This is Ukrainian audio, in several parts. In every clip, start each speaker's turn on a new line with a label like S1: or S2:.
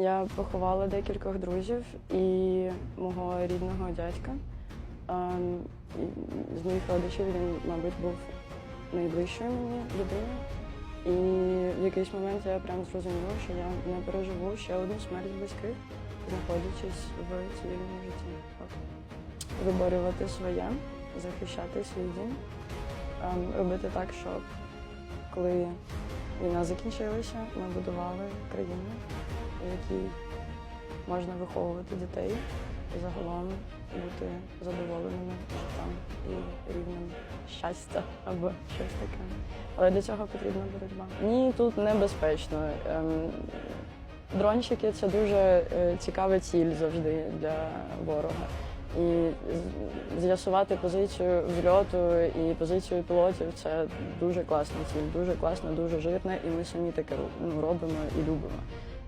S1: Я поховала декількох друзів і мого рідного дядька. З моїх родичів він, мабуть, був найближчою мені людиною. І в якийсь момент я прям зрозуміла, що я не переживу ще одну смерть близьких, знаходячись в цивільному житті. Виборювати своє, захищати свій дім, ем, робити так, щоб коли війна закінчилася, ми будували країну, в якій можна виховувати дітей і загалом бути задоволеними життям і рівнем щастя або щось таке. Але для цього потрібна боротьба. Ні, тут небезпечно. Ем, Дрончики це дуже е, цікава ціль завжди для ворога. І з'ясувати позицію взльоту і позицію пілотів це дуже класна ціль, дуже класна, дуже жирна, і ми самі таке ну, робимо і любимо.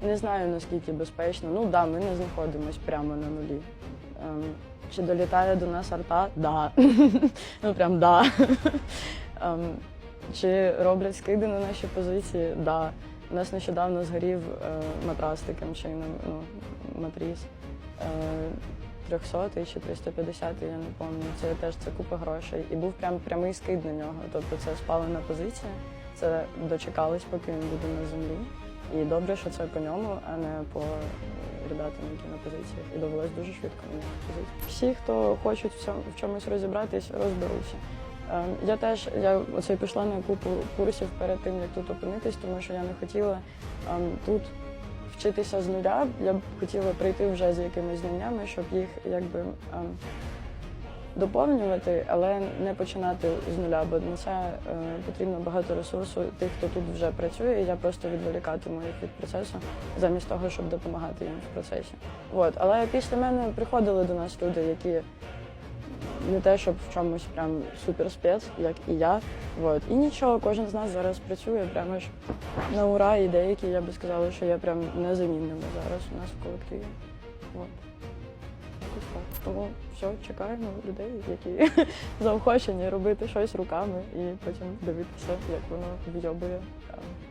S1: Не знаю наскільки безпечно. Ну да, ми не знаходимося прямо на нулі. Ем, чи долітає до нас арта? Да. ну прям да. Ем, чи роблять скиди на наші позиції? Да. У нас нещодавно згорів е, матрас таким чином, ну, матріс. Е, 300 чи 350, я не пам'ятаю. Це теж це купа грошей. І був прям прямий скид на нього. Тобто це спалена позиція. Це дочекались, поки він буде на землі. І добре, що це по ньому, а не по ребятам, які на позиціях. І довелось дуже швидко міняти позицію. Всі, хто хочуть в, чомусь розібратись, розберуться. Е, Я теж я оце пішла на купу курсів перед тим, як тут опинитись, тому що я не хотіла ем, тут вчитися з нуля. Я б хотіла прийти вже з якимись знаннями, щоб їх якби ем, доповнювати, але не починати з нуля, бо на це е, потрібно багато ресурсу тих, хто тут вже працює. і Я просто відволікатиму їх від процесу, замість того, щоб допомагати їм в процесі. От. Але після мене приходили до нас люди, які не те, щоб в чомусь прям суперспец, як і я. От. І нічого, кожен з нас зараз працює прямо ж на ура, і деякі, я би сказала, що є прям незамінними зараз у нас в колективі. От. Так. Тому все, чекаємо людей, які заохочені робити щось руками і потім дивитися, як воно. Ем,